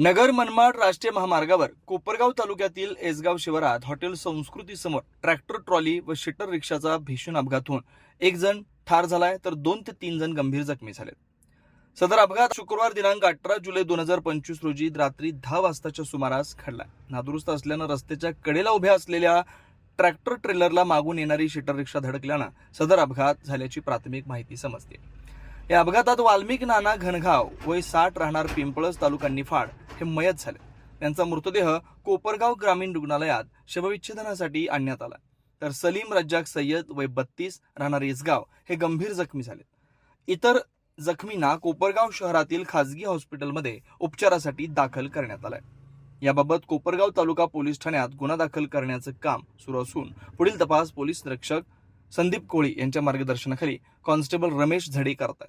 नगर मनमाड राष्ट्रीय महामार्गावर कोपरगाव तालुक्यातील एसगाव शिवारात हॉटेल संस्कृती समोर ट्रॅक्टर ट्रॉली व शिटर रिक्षाचा भीषण अपघात होऊन एक जण ठार झालाय तर दोन ते तीन जण गंभीर जखमी झाले सदर अपघात शुक्रवार दिनांक अठरा जुलै दोन हजार पंचवीस रोजी रात्री दहा वाजताच्या सुमारास घडलाय. नादुरुस्त असल्यानं रस्त्याच्या कडेला उभ्या असलेल्या ट्रॅक्टर ट्रेलरला मागून येणारी शिटर रिक्षा धडकल्यानं सदर अपघात झाल्याची प्राथमिक माहिती समजते. या अपघातात वाल्मिक नाना घनघाव वय साठ राहणार पिंपळस तालुका निफाड हे मयत झाले. त्यांचा मृतदेह कोपरगाव ग्रामीण रुग्णालयात शवविच्छेदनासाठी आणण्यात आला. तर सलीम रज्जाक सय्यद वय बत्तीस राहणार इसगाव हे गंभीर जखमी झाले. इतर जखमींना कोपरगाव शहरातील खासगी हॉस्पिटलमध्ये उपचारासाठी दाखल करण्यात आलंय. याबाबत कोपरगाव तालुका पोलीस ठाण्यात गुन्हा दाखल करण्याचं काम सुरू असून पुढील तपास पोलीस निरीक्षक संदीप कोळी यांच्या मार्गदर्शनाखाली कॉन्स्टेबल रमेश झडे करतात